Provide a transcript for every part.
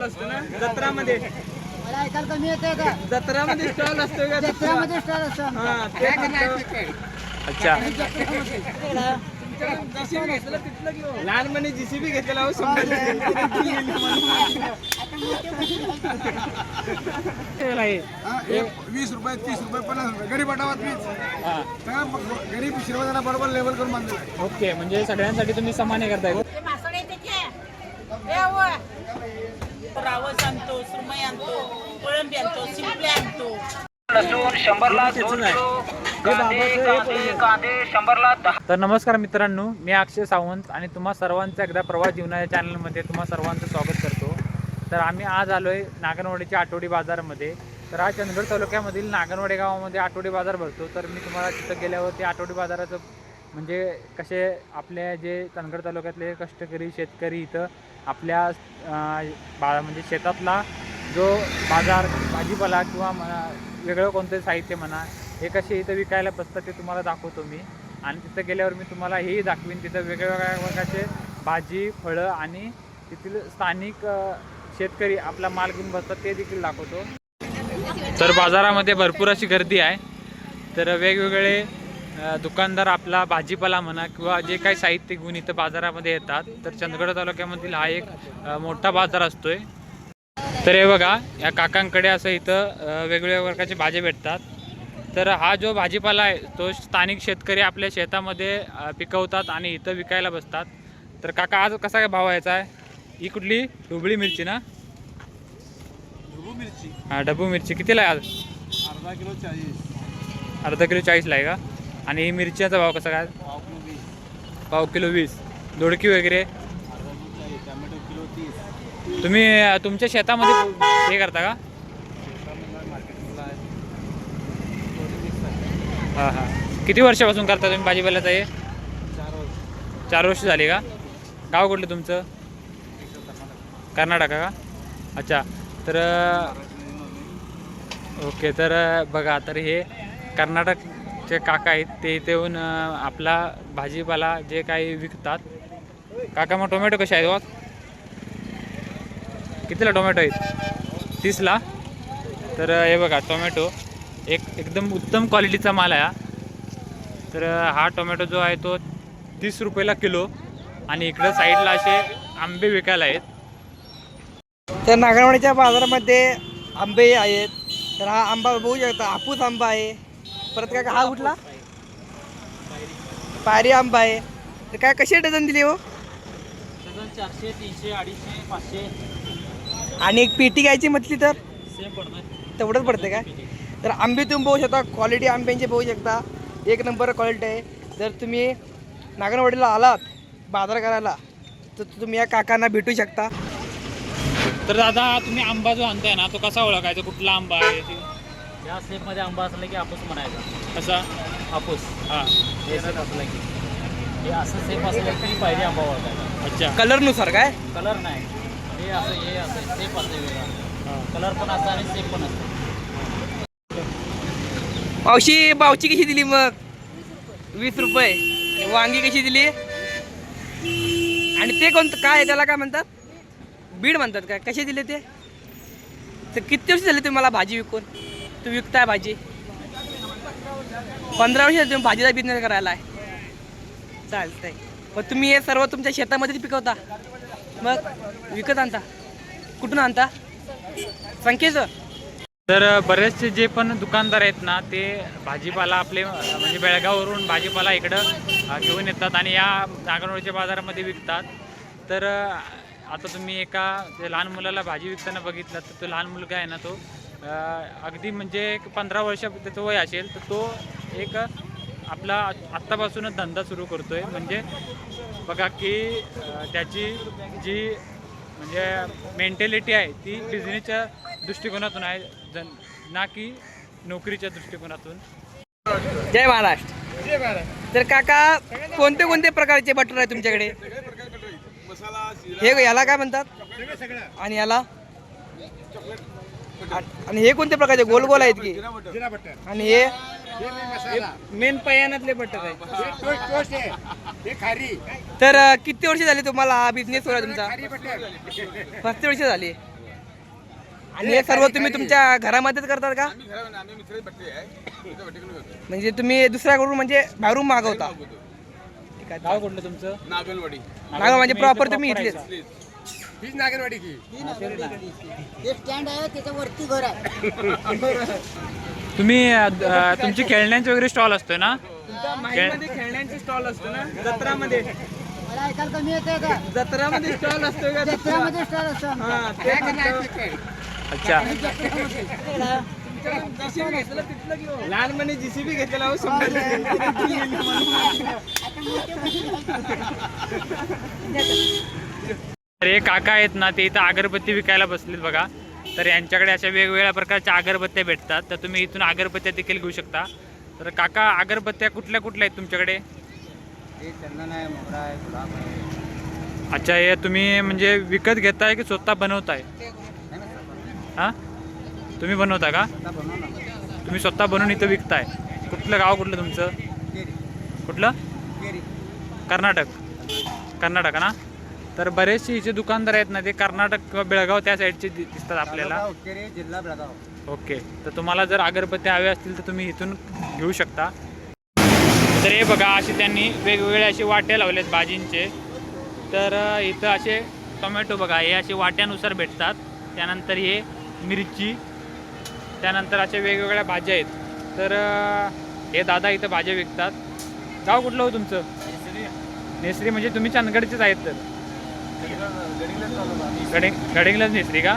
असतो ना? जत्रामध्ये. स्टॉल असतो का? जत्रामध्ये स्टॉल असतो हा ते फक्त- अच्छा. JCB घेतलं तिथलं घेऊ. लहानपणी जीसीबी घेतलेला हो शंभर वीस रुपये तीस रुपये पन्नास रुपये. गरीब सगळा मग गरीब श्रीमंतांना बरोबर लेवल करून बांधलेलं आहे. ओके म्हणजे सगळ्यांसाठी तुम्ही समान हे करताय रावस आणतो सुरमई आणतो कोळंबी आणतो शिंपले आणतो. तर नमस्कार मित्रांनो मी अक्षय सावंत आणि तुम्हा सर्वांचं एकदा प्रवास जीवनाच्या चॅनलमध्ये तुम्हा सर्वांचं स्वागत करतो. तर आम्ही आज आलो आहे नागनवाडीच्या आठवडी बाजारामध्ये. तर हा चंदगड तालुक्यामधील नागनवाडी गावामध्ये आठवडी बाजार भरतो. तर मी तुम्हाला तिथं गेल्यावर ते आठवडी बाजाराचं म्हणजे कसे आपल्या जे चंदगड तालुक्यातले कष्टकरी शेतकरी इथं आपल्या बा म्हणजे शेतातला जो बाजार भाजीपाला किंवा वेगळं कोणतं साहित्य म्हणा हे कसे इथं विकायला बसतात ते तुम्हाला दाखवतो मी. आणि तिथं गेल्यावर मी तुम्हाला हेही दाखवीन तिथं वेगवेगळ्या प्रकारचे भाजी फळं आणि तेथील स्थानिक शेतकरी आपला माल घेऊन बसतात ते देखील दाखवतो. तर बाजारामध्ये भरपूर अशी गर्दी आहे. तर वेगवेगळे दुकानदार आपला भाजीपाला म्हणा किंवा जे काही साहित्य घेऊन इथं बाजारामध्ये येतात तर चंदगड तालुक्यामधील हा एक मोठा बाजार असतोय. तर हे बघा या काकांकडे असं इथं वेगवेगळ्या प्रकारचे भाज्या भेटतात. तर हा जो भाजीपाला आहे तो स्थानिक शेतकरी आपल्या शेतामध्ये पिकवतात आणि इथं विकायला बसतात. तर काका आज कसा काय भाव यायचा आहे? ही कुठली? ढोबळी मिरची ना? ढबू मिरची. हां डबू मिरची. कितीला आहे आज? अर्धा किलो चाळीस. अर्धा किलो चाळीसला आहे का? आणि ही मिरच्याचा भाव कसा काय? पाव किलो वीस. पाव किलो वीस दोडकी वगैरे? तुम्ही तुमच्या शेतामध्ये हे करता का? हां हां. किती वर्षापासून करता तुम्ही भाजीपाल्याचा हे? चार वर्ष चार वर्ष झाली का? गाव कुठलं तुमचं? कर्नाटका का? अच्छा. तर ओके. तर बघा. तर हे कर्नाटक जे काका आहेत ते इथे येऊन आपला भाजीपाला जे काही विकतात. काका मग टोमॅटो कसे आहेत बघ कितीला टोमॅटो आहेत? तीसला? तर हे बघा टोमॅटो एक एकदम उत्तम क्वालिटीचा माल आहे हा. तर हा टोमॅटो जो आहे तो तीस रुपयाला किलो आणि इकडं साईडला असे आंबे विकायला आहेत. तर नागरवाडीच्या बाजारामध्ये आंबे आहेत. तर हा आंबा बघू शकता हापूस आंबा आहे. परत काय हा कुठला पायरी आंबा आहे. तर काय कशी डझन दिली हो? चारशे तीनशे अडीचशे पाचशे. आणि एक पेटी घ्यायची म्हटली तर? सेम पडणार. तेवढंच पडते काय? तर आंबे तुम्ही बघू शकता क्वालिटी आंब्यांची बघू शकता. एक नंबर क्वालिटी आहे. जर तुम्ही नागरवाडीला आलात बाजार करायला तर तुम्ही या काकांना भेटू शकता. तर दादा तुम्ही आंबा जो आणताय ना तो कसा ओळखायचा? कुठला आंबा आहे? या स्टेपमध्ये आंबा असला की हापूस म्हणायचा. कसा? हापूस. हां. हे सेप असला की. हे असं सेप असलं की पायरी आंबा ओळखायचा अच्छा. कलरनुसार काय? कलर नाही. हे असं हे असं सेप असते. वेगळा कलर पण असतं आणि सेप पण असतं. मावशी पावची कशी दिली मग? वीस रुपये. आणि वांगी कशी दिली? आणि ते कोणतं? काय आहे त्याला काय म्हणतात? बीड म्हणतात काय? कसे दिले ते? तर किती वर्ष झाले तुम्हाला भाजी विकून? तू विकताय भाजी. पंधरा वर्ष तुम्ही भाजीचा बिझनेस करायला आहे चालतंय. मग तुम्ही हे सर्व तुमच्या शेतामध्येच पिकवता. मग विकत आणता. कुठून आणता? संख्येचं तर बरेचसे जे पण दुकानदार आहेत ना ते भाजीपाला आपले म्हणजे बेळगाववरून भाजीपाला इकडं घेऊन येतात आणि या नागरवाडीच्या बाजारामध्ये विकतात. तर आता तुम्ही एका लहान मुलाला भाजी विकताना बघितलं तर तो लहान मुलगा आहे ना तो अगदी म्हणजे एक पंधरा वर्ष त्याचं वय असेल तर तो एक आपला आत्तापासूनच धंदा सुरू करतोय. म्हणजे बघा की त्याची जी म्हणजे मेंटॅलिटी आहे ती बिझनेसच्या दृष्टिकोनातून आहे. जन ना की नोकरीच्या दृष्टिकोनातून. जय महाराष्ट्र. तर काका कोणते कोणते प्रकारचे बटर आहे तुमच्याकडे? हे याला काय म्हणतात? आणि याला? आणि हे कोणत्या प्रकारचे? गोल गोल आहेत की? आणि हे? मसाला मेन पयानातले बटर आहे टोस्ट टोस्ट आहे. हे खारी. तर किती वर्ष झाली तुम्हाला हा बिझनेस आहे तुमचा? खारी बटर. पस्तीस वर्ष झाली. आणि हे सर्व तुम्ही तुमच्या घरामध्येच करतात का? म्हणजे तुम्ही दुसऱ्याकडून म्हणजे बाहेरून मागवता. गाव कुठलं तुमचं? नागलवाडी नागा म्हणजे प्रॉपर तुम्ही इथलेच. हीच नागलवाडी की स्टँड आहे त्याच्या वरती घर आहे तुम्ही अ, तुमची खेळण्यांचे वगैरे स्टॉल असतोय ना तुमच्या माहीमध्ये खेळण्यांचे स्टॉल असतो ना जत्रामध्ये मला ऐकायला कमी येते का जत्रामध्ये स्टॉल असतो का जत्रामध्ये स्टॉल असतो हा ते म्हणतो. अच्छा JCB घेतलं तिथलं घेऊ. लहानपणी जीसीबी घेतलेला हो शंभर तर हे काका आहेत ना ते इथं अगरबत्ती विकायला बसलेत बघा. तर यांच्याकडे अशा वेगवेगळ्या प्रकारच्या अगरबत्त्या भेटतात. तर तुम्ही इथून अगरबत्त्या देखील घेऊ शकता. तर काका अगरबत्त्या कुठल्या कुठल्या आहेत तुमच्याकडे? अच्छा हे तुम्ही म्हणजे विकत घेताय की स्वतः बनवताय? हा? तुम्ही बनवता का? तुम्ही स्वतः बनवून इथं विकताय. कुठलं गाव कुठलं तुमचं? कुठलं? कर्नाटक. कर्नाटक ना? तर बरेचसे इथे दुकानदार आहेत ना ते कर्नाटक किंवा बेळगाव त्या साईडचे दि- दिसतात आपल्याला. जिल्हा बेळगाव. ओके. तर तुम्हाला जर अगरबत्त्या हव्या असतील तर तुम्ही इथून घेऊ शकता. तर हे बघा असे त्यांनी वेगवेगळे असे वाटे लावलेत भाजींचे तर अ, इथं असे टोमॅटो बघा हे असे वाट्यानुसार भेटतात. त्यानंतर हे मिरची त्यानंतर अशा वेगवेगळ्या भाज्या आहेत. तर अ, हे दादा इथं भाज्या विकतात. गाव कुठलं हो तुमचं? नेसरी म्हणजे तुम्ही चंदगडचेच आहेत तर. गडिंग गडिंगलाच नेसरी का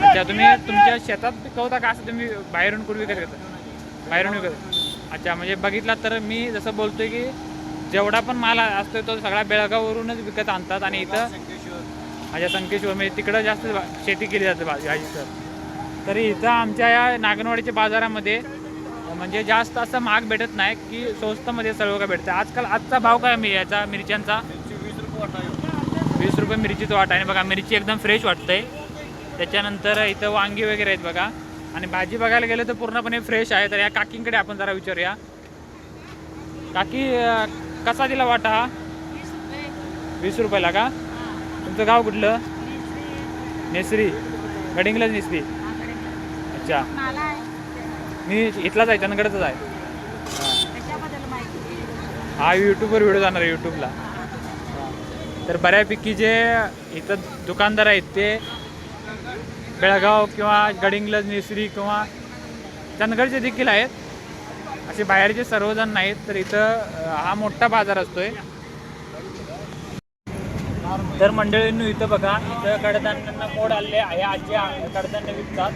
अच्छा तुम्ही तुमच्या शेतात पिकवता का असं तुम्ही बाहेरून कुठे विकत घेता बाहेरून विकत अच्छा म्हणजे बघितला तर मी जसं बोलतोय की जेवढा पण माल असतो तो सगळा बेळगाववरूनच विकत आणतात आणि इथं माझ्या संकेश्वर म्हणजे तिकडं जास्त शेती केली जाते भाजी सर. तरी इथं आमच्या या नागनवाडीच्या बाजारामध्ये म्हणजे जास्त असं महाग भेटत नाही की स्वस्तमध्ये सर्व काय भेटतं. आजकाल आजचा भाव काय मी याचा मिरच्यांचा? वीस रुपये वीस रुपये मिरचीचं वाटा आहे. बघा मिरची एकदम फ्रेश वाटते त्याच्यानंतर इथं वांगी वगैरे आहेत बघा. आणि भाजी बघायला गेलं तर पूर्णपणे फ्रेश आहे. तर या काकींकडे आपण जरा विचारूया. काकी कसा दिला वाटा हा? वीस रुपयाला का? तुमचं गाव कुठलं? नेसरी. गडिंगलाच नेसरी. अच्छा. मी इथलाच आहे चंदगडचाच आहे. हा. यूट्यूबवर व्हिडिओ जाणार आहे यूट्यूबला तर बऱ्यापैकी जे इथं दुकानदार आहेत ते बेळगाव किंवा गडिंग्लज नेसरी किंवा चंदगडचे देखील आहेत. असे बाहेरचे सर्वजण नाहीत तर इथं हा मोठा बाजार असतोय. तर मंडळींनी इथं बघा इथं कडधान्यांना मोड आले आहे. आजी कडधान्य विकतात.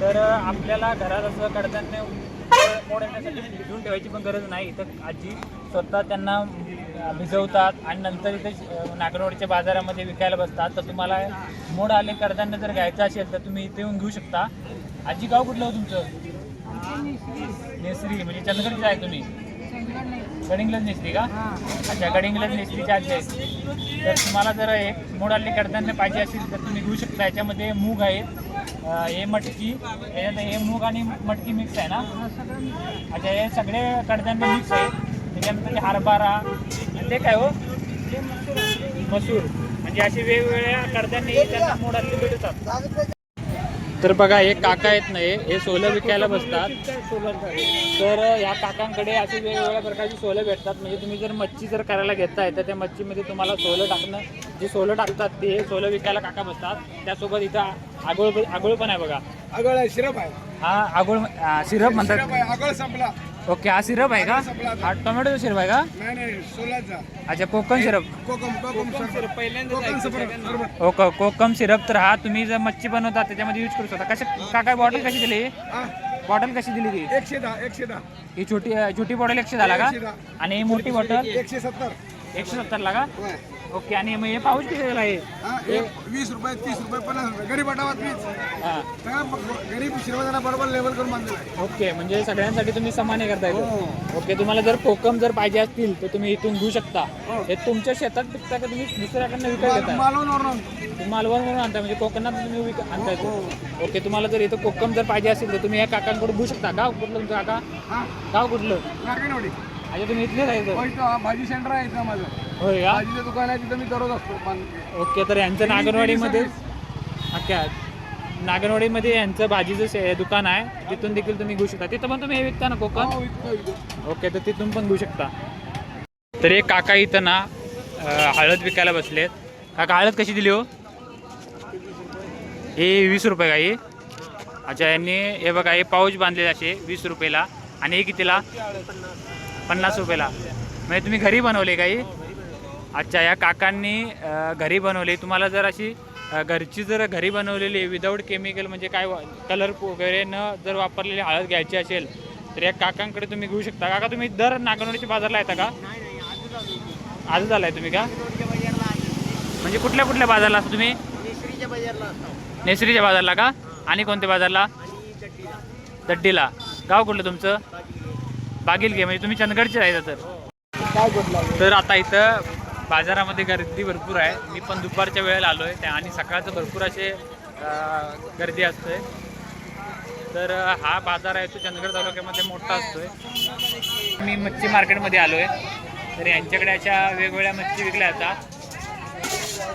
तर आपल्याला घरात असं कडधान्य मोड- येण्यासाठी भिजून ठेवायची पण गरज नाही. इथं आजी स्वतः त्यांना भिजवतात आणि नंतर इथे नागरवाडीच्या बाजारामध्ये विकायला बसतात. तर तुम्हाला मोड आले कडधान्य जर घ्यायचं असेल तर तुम्ही इथे येऊन घेऊ शकता. आजी गाव कुठलं हो तुमचं? नेसरी म्हणजे चंदगडचं आहे तुम्ही. गडिंगलज नेसरी का? अच्छा गडिंगलज नेसरीचे आजी आहे तर तुम्हाला जर एक मोड आले कडधान्य पाहिजे असेल तर तुम्ही घेऊ शकता. याच्यामध्ये मूग आहेत हे मटकी हे मूग आणि मटकी मिक्स आहे ना? अच्छा हे सगळे कडधान्य मिक्स आहेत. त्याच्यानंतर हे हरभरा आणि ते काय हो? मसूर. म्हणजे असे वेगवेगळ्या कडधान्य त्यांना मोड आलेले भेटतात. तर बघा हे काका आहेत ना हे सोलं विकायला बसतात. तर या काकांकडे असे वेगवेगळ्या प्रकारची सोलं भेटतात. म्हणजे तुम्ही जर मच्छी जर करायला घेताय तर त्या मच्छीमध्ये तुम्हाला सोलं टाकणं जे सोलं टाकतात ते सोलं विकायला काका बसतात. त्यासोबत इथं आगोळ आगोळ पण आहे बघा. आगळ आहे सिरप आहे. हा आगोळ सिरप म्हणतात. आगळ संपला. ओके हा सिरप आहे का? हा टोमॅटो सिरप आहे का? नाही नाही सोलाचा. अच्छा कोकम सिरप. कोकम सरबत. ओके कोकम सिरप तर हा तुम्ही जर मच्छी बनवता त्याच्यामध्ये यूज करू शकता. कशा काका बॉटल कशी दिली? हा, बॉटल कशी दिली ती एकशे दहा एकशे दहा. ही छोटी छोटी बॉटल एकशे झाला का? एकशे दहा. आणि ही मोठी बॉटल एकशे सत्तर. एकशे सत्तरला का? होय. ओके आणि मग हे पाऊच किती आहे हा, एक वीस रुपये तीस रुपये पन्नास रुपये. गरीब आटावात हां. सगळा ब- गरीब श्रीमंतांना बरोबर लेवल करून बांधलेला आहे. ओके म्हणजे सगळ्यांसाठी तुम्ही समान हे करताय हो. ओके तुम्हाला जर कोकम जर पाहिजे असतील तर तुम्ही इथून घेऊ शकता. हो. हे तुमच्या शेतात पिकता का तुम्ही दुसऱ्याकडनं विकत घेता. तुम्ही मालवण म्हणून आणता म्हणजे कोकणात तुम्ही विक आणता येतो हो. ओके तुम्हाला जर इथं कोकम जर पाहिजे असेल तर तुम्ही या काकांकडून घेऊ शकता. गाव कुठलं तुमचं काका? हा. गाव कुठलं? नागेनवाडी अच्छा तुम्ही इथले जायचं हो, इथं भाजी सेंटर आहे इथं माझं. होय का? भाजीचं दुकान आहे तिथं मी दररोज असतो पण ओके तर यांचं नागरवाडीमध्ये अच्छा नागनवाडीमध्ये यांचं भाजीचं शे- दुकान आहे. तिथून देखील तुम्ही घेऊ शकता. तिथं पण तुम्ही हे विकता ना कोकण? ओके तर तिथून पण घेऊ शकता. तर एक काका इथं ना अं, हळद विकायला बसलेत. काका हळद कशी दिली हो? हे वीस रुपये का ही? अच्छा यांनी हे बघा हे पाऊच बांधलेले असे वीस रुपयाला. आणि हे कितीला? पन्नास रुपयाला. म्हणजे तुम्ही घरी बनवले काही अच्छा या काकांनी घरी बनवले. तुम्हाला जर अशी घरची जर घरी बनवलेली विदाऊट केमिकल म्हणजे काय कलर वगैरे न जर वापरलेली हळद घ्यायची असेल तर या काकांकडे तुम्ही घेऊ शकता. काका तुम्ही दर नागनवडीच्या बाजारला येता का? आजच आलाय तुम्ही का? म्हणजे कुठल्या कुठल्या बाजारला असता तुम्ही? नेसरीच्या बाजारला का? आणि कोणत्या बाजारला? दड्डीला गाव कुठलं तुमचं? बागील घे म्हणजे तुम्ही चंदगडचे आहे तर. तर आता इथं बाजारामध्ये गर्दी भरपूर आहे. मी पण दुपारच्या वेळेला आलो आहे त्या आणि सकाळचं भरपूर असे गर्दी असते. तर हा बाजार आहे तो चंदगड तालुक्यामध्ये मोठा असतोय. मी मच्छी मार्केटमध्ये आलो आहे तर यांच्याकडे अशा वेगवेगळ्या मच्छी विकल्या जातात.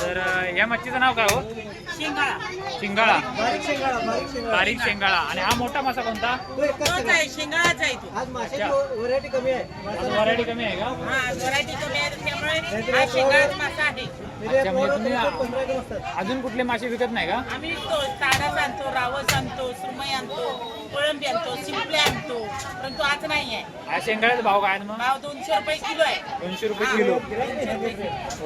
तर या मच्छीचं नाव काय हो? शिंगाळा. बारीक शेंगाळा आणि हा मोठा मासा कोणता? शेंगाळाचा आहे तो. अच्छा. व्हरायटी कमी आहे. आज व्हरायटी कमी आहे का? हा व्हरायटी कमी आहे त्यामुळे हा शेंगाळाचा मासा आहे. अच्छा म्हणजे तुम्ही अजून कुठले मासे विकत नाही का? आम्ही तो ताडाच आणतो रावस आणतो सुरमई आणतो. कोळंबी आणतो शिंपले आणतो परंतु आज नाही आहे शेंगाळ्याचा भाव काय आहे मग? भाव दोनशे रुपये किलो आहे. दोनशे रुपये किलो.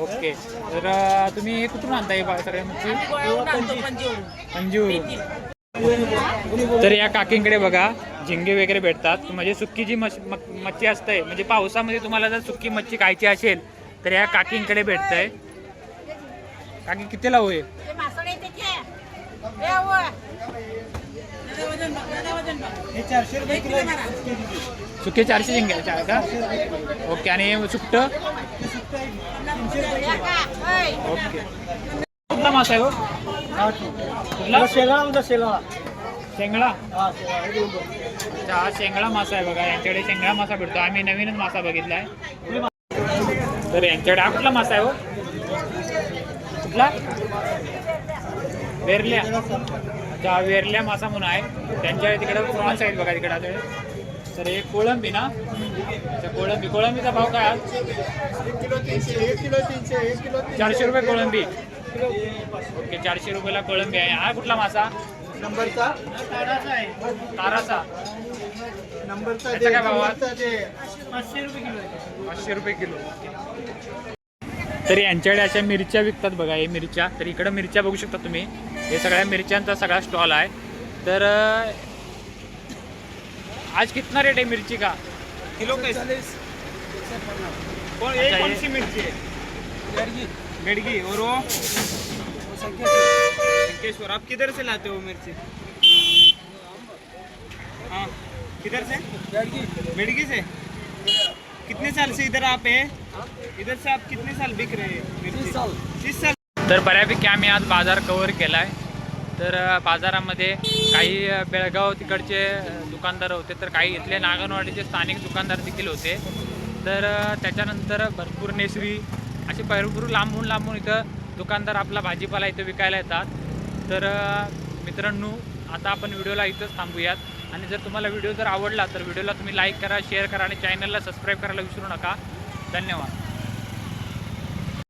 ओके. तर अं, तुम्ही हे कुठून आणता हे बा- सगळ्या मच्छी? आम्ही आणतो तर या काकींकडे बघा झिंगे वगैरे भेटतात. म्हणजे सुक्की जी मच- मक- मच्छी असते म्हणजे पावसामध्ये तुम्हाला जर सुक्की मच्छी खायची असेल तर या काकींकडे भेटतंय. काकी कितीला होईल? सुके चारशे झिंगे चा- का? ओके आणि सुट्ट ओके. कुठला मासा आहे हो? कुठला? शेंगळा? अच्छा हा शेंगळा मासा आहे बघा यांच्याकडे शेंगळा मासा भेटतो. आम्ही नवीनच मासा बघितलाय तर यांच्याकडे हा कुठला मासा आहे हो? कुठला? वेरल्या हा वेरल्या मासा म्हणून आहे त्यांच्या तिकडे प्रॉन्स आहेत बघा तिकडे आता. तर हे कोळंबी ना? अच्छा कोळंबी. कोळंबीचा भाव काय चारशे रुपये कोळंबी. ओके चारशे रुपयाला कोळंबी आहे. हा कुठला मासा? नंबरचा? ताराचा. नंबरचा काय भाव? पाचशे रुपये किलो आहे. पाचशे रुपये किलो. तर यांच्याकडे अशा मिरच्या विकतात बघा हे मिरच्या. तर इकडं मिरच्या बघू शकता तुम्ही. हे सगळ्या मिरच्यांचा सगळा स्टॉल आहे. तर अं, आज कितना रेट आहे मिरची का? किलो अच्छा, ये कौन सी मिर्ची है बेड़गी. और वो? संकेश्वर. आप किधर से लाते हो मिर्ची? हाँ किधर से? बेड़गी. से? कितने साल से इधर आप है? इधर से आप कितने साल बिक रहे हैं मिर्ची? तीस साल? तर बऱ्यापैकी आम्ही आज बाजार कवर केला आहे तर बाजारामध्ये काही बेळगाव तिकडचे दुकानदार होते तर काही इथले नागनवाडीचे स्थानिक दुकानदार देखील होते. तर त्याच्यानंतर भरपूर नेसरी असे भरपूर लांबून लांबून इथं दुकानदार आपला भाजीपाला इथं विकायला येतात. तर मित्रांनो आता आपण व्हिडिओला इथंच थांबूयात. आणि जर तुम्हाला व्हिडिओ जर आवडला तर व्हिडिओला तुम्ही लाईक करा शेअर करा आणि चॅनलला सबस्क्राईब करायला विसरू नका. धन्यवाद.